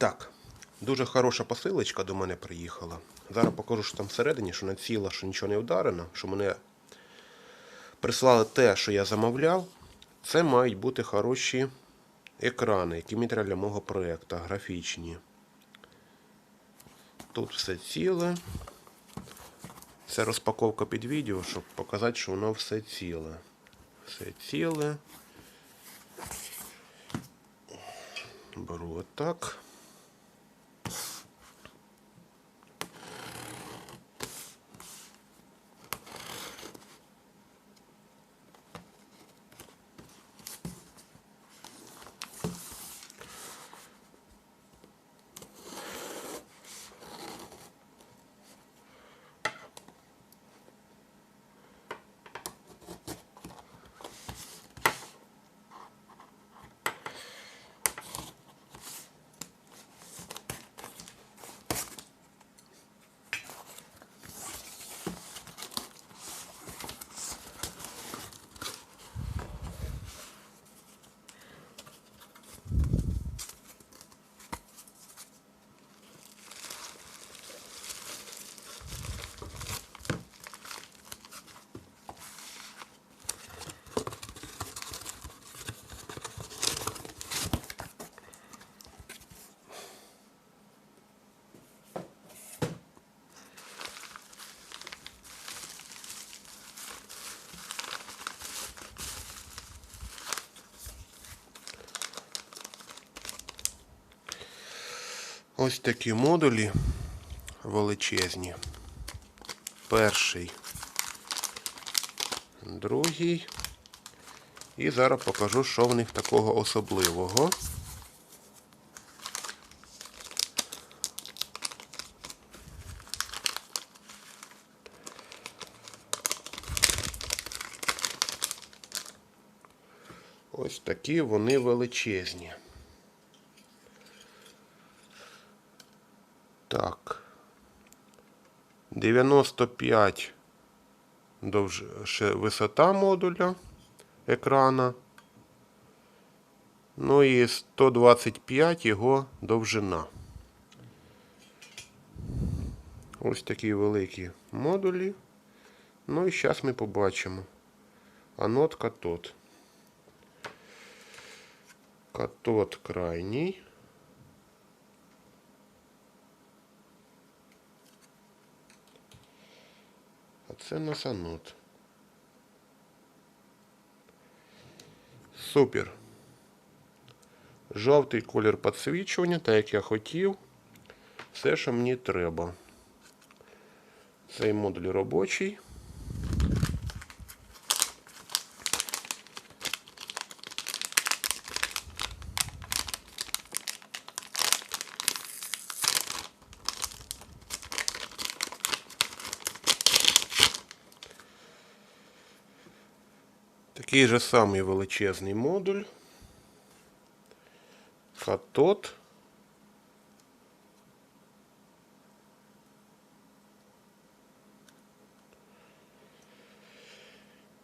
Так, дуже хороша посилочка до мене приїхала. Зараз покажу, що там всередині, що не ціла, що нічого не вдарено, що мене прислали те, що я замовляв. Це мають бути хороші екрани, які мені для мого проєкту, графічні. Тут все ціле. Це розпаковка під відео, щоб показати, що воно все ціле. Все ціле. Беру отак. Ось такі модулі величезні. Перший, другий. І зараз покажу, що в них такого особливого. Ось такі вони величезні. Так. 95 довж... висота модуля екрана. Ну і 125 його довжина. Ось такі великі модулі. Ну і зараз ми побачимо. Анод катод. Катод крайній. Це насанут. Супер. Жовтий колір підсвічування, так як я хотів. Все, що мені треба. Цей модуль робочий. Такий же самий величезний модуль. Катод.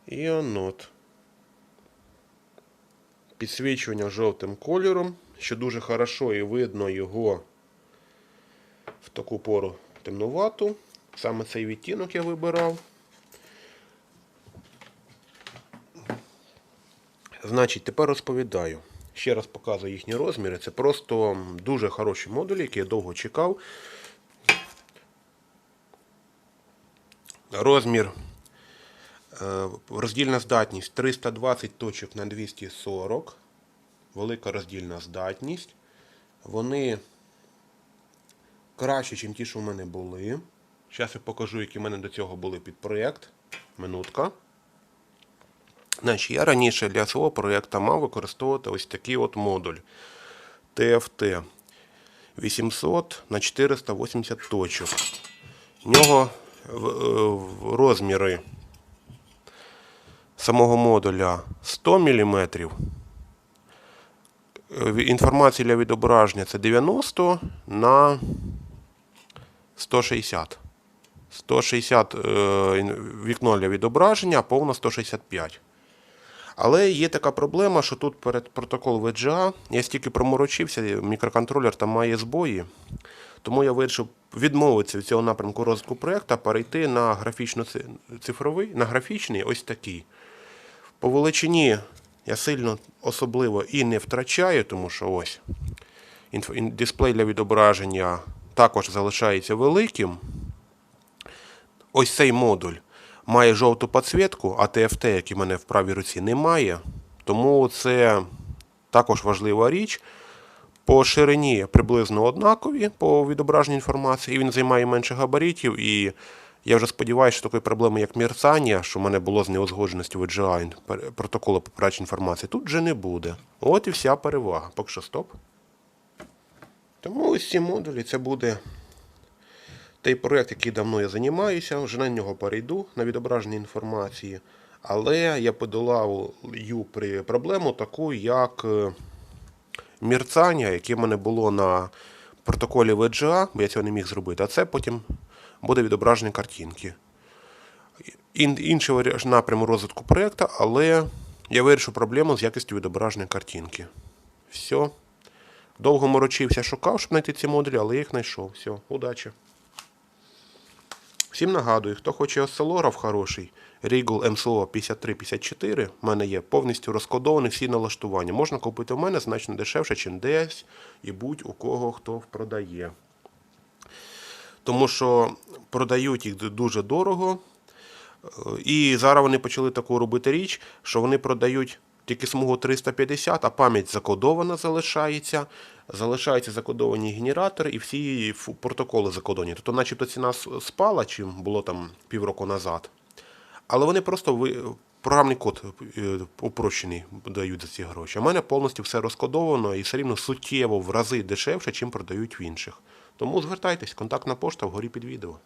І анод. Підсвічування жовтим кольором, що дуже хорошо і видно його в таку пору темнувату. Саме цей відтінок я вибирав. Значить, тепер розповідаю. Ще раз показую їхні розміри. Це просто дуже хороші модулі, які я довго чекав. Розмір, е, роздільна здатність 320 точок на 240. Велика роздільна здатність. Вони краще, ніж ті, що в мене були. Зараз я покажу, які в мене до цього були під проєкт. Минутка. Значить, я раніше для свого проєкту мав використовувати ось такий от модуль TFT 800 на 480 точок. В нього е, розміри самого модуля 100 мм. Інформація для відображення це 90 на 160. 160 е, вікно для відображення, а повна 165. Але є така проблема, що тут перед протокол VGA, я стільки проморочився, мікроконтролер там має збої. Тому я вирішив відмовитися від цього напрямку розвитку проєкту, перейти на графічно-цифровий, на графічний ось такий. По величині я сильно особливо і не втрачаю, тому що ось дисплей для відображення також залишається великим. Ось цей модуль має жовту підсвітку, а TFT, який в мене в правій руці, немає. Тому це також важлива річ. По ширині приблизно однакові по відображенню інформації, і він займає менше габаритів. І я вже сподіваюся, що такої проблеми, як мерцання, що в мене було з неузгодженістю пер- протоколу по інформації, тут вже не буде. От і вся перевага. Поки що стоп. Тому ось ці модулі це буде той проєкт, який давно я займаюся, вже на нього перейду на відображення інформації. Але я подолав при проблему таку, як е, мерцання, яке в мене було на протоколі VGA, бо я цього не міг зробити, а це потім буде відображення картинки. Ін, інший напрям розвитку проєкту, але я вирішив проблему з якістю відображення картинки. Все. Довго морочився, шукав, щоб знайти ці модулі, але я їх знайшов. Все, удачі. Всім нагадую, хто хоче осцилограф хороший, Regal MSO 5354, в мене є повністю розкодовані всі налаштування. Можна купити в мене значно дешевше, ніж десь і будь-у кого хто продає. Тому що продають їх дуже дорого. Е, І зараз вони почали таку робити річ, що вони продають тільки смугу 350, а пам'ять закодована залишається. Залишаються закодовані генератори і всі протоколи закодовані. Тобто, начебто ціна спала, чим було там півроку назад. Але вони просто ви, програмний код е, упрощений дають за ці гроші. В мене повністю все розкодовано і все рівно суттєво в рази дешевше, чим продають в інших. Тому звертайтесь, контактна пошта вгорі під відео.